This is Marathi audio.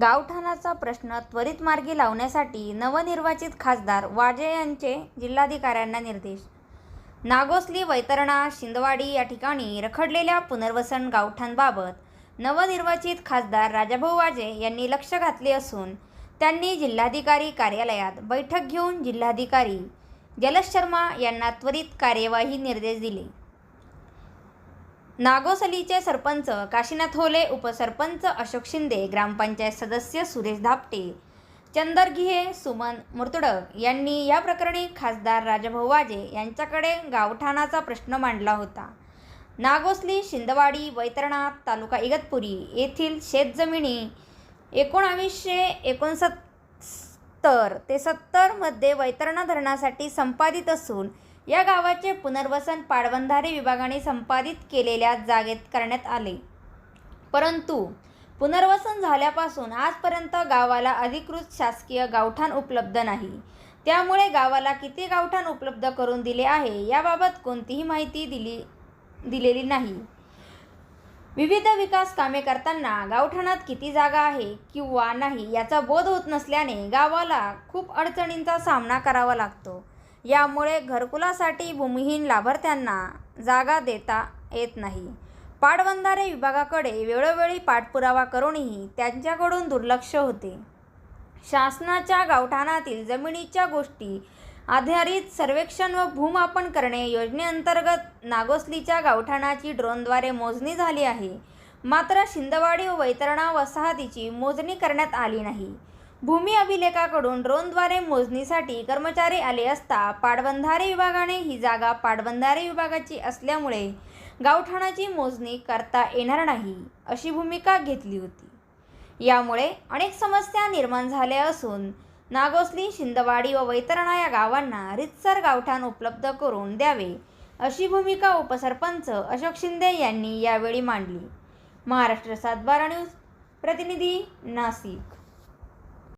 गावठाणाचा प्रश्न त्वरित मार्गी लावण्यासाठी नवनिर्वाचित खासदार वाजे यांचे जिल्हाधिकाऱ्यांना निर्देश. नागोसली वैतरणा शिंदवाडी या ठिकाणी रखडलेल्या पुनर्वसन गावठाणबाबत नवनिर्वाचित खासदार राजाभाऊ वाजे यांनी लक्ष घातले असून त्यांनी जिल्हाधिकारी कार्यालयात बैठक घेऊन जिल्हाधिकारी जलज शर्मा यांना त्वरित कार्यवाही निर्देश दिले. नागोसलीचे सरपंच काशीनाथ होले उपसरपंच अशोक शिंदे ग्रामपंचायत सदस्य सुरेश धापटे चंदर घिहे सुमन मुर्तुडक यांनी या प्रकरणी खासदार राजभाऊ वाजे यांच्याकडे गावठाणाचा प्रश्न मांडला होता. नागोसली शिंदवाडी वैतरणा तालुका इगतपुरी येथील शेतजमिनी एकोणावीसशे सत्तर ते सत्तरमध्ये वैतरणा धरणासाठी संपादित असून या गावाचे पुनर्वसन पाटबंधारे विभागाने संपादित केलेल्या जागेत करण्यात आले. परंतु पुनर्वसन झाल्यापासून आजपर्यंत गावाला अधिकृत शासकीय गावठाण उपलब्ध नाही. त्यामुळे गावाला किती गावठाण उपलब्ध करून दिले आहे याबाबत कोणतीही माहिती दिली दिलेली नाही. विविध विकास कामे करताना गावठाणात किती जागा आहे किंवा नाही याचा बोध होत नसल्याने गावाला खूप अडचणींचा सामना करावा लागतो. यामुळे घरकुलासाठी भूमिहीन लाभार्थ्यांना जागा देता येत नाही. पाटबंधारे विभागाकडे वेळोवेळी पाठपुरावा करूनही त्यांच्याकडून दुर्लक्ष होते. शासनाच्या गावठाणातील जमिनीच्या गोष्टी आधारित सर्वेक्षण व भूमापन करणे योजनेअंतर्गत नागोसलीच्या गावठाणाची ड्रोनद्वारे मोजणी झाली आहे. मात्र शिंदवाडी व वैतरणा वसाहतीची मोजणी करण्यात आली नाही. भूमी अभिलेखाकडून ड्रोनद्वारे मोजणीसाठी कर्मचारी आले असता पाटबंधारे विभागाने ही जागा पाटबंधारे विभागाची असल्यामुळे गावठाणाची मोजणी करता येणार नाही अशी भूमिका घेतली होती. यामुळे अनेक समस्या निर्माण झाल्या असून नागोसली शिंदवाडी व वैतरणा या गावांना रितसर गावठाण उपलब्ध करून द्यावे अशी भूमिका उपसरपंच अशोक शिंदे यांनी यावेळी मांडली. महाराष्ट्र सातबारा न्यूज प्रतिनिधी नाशिक.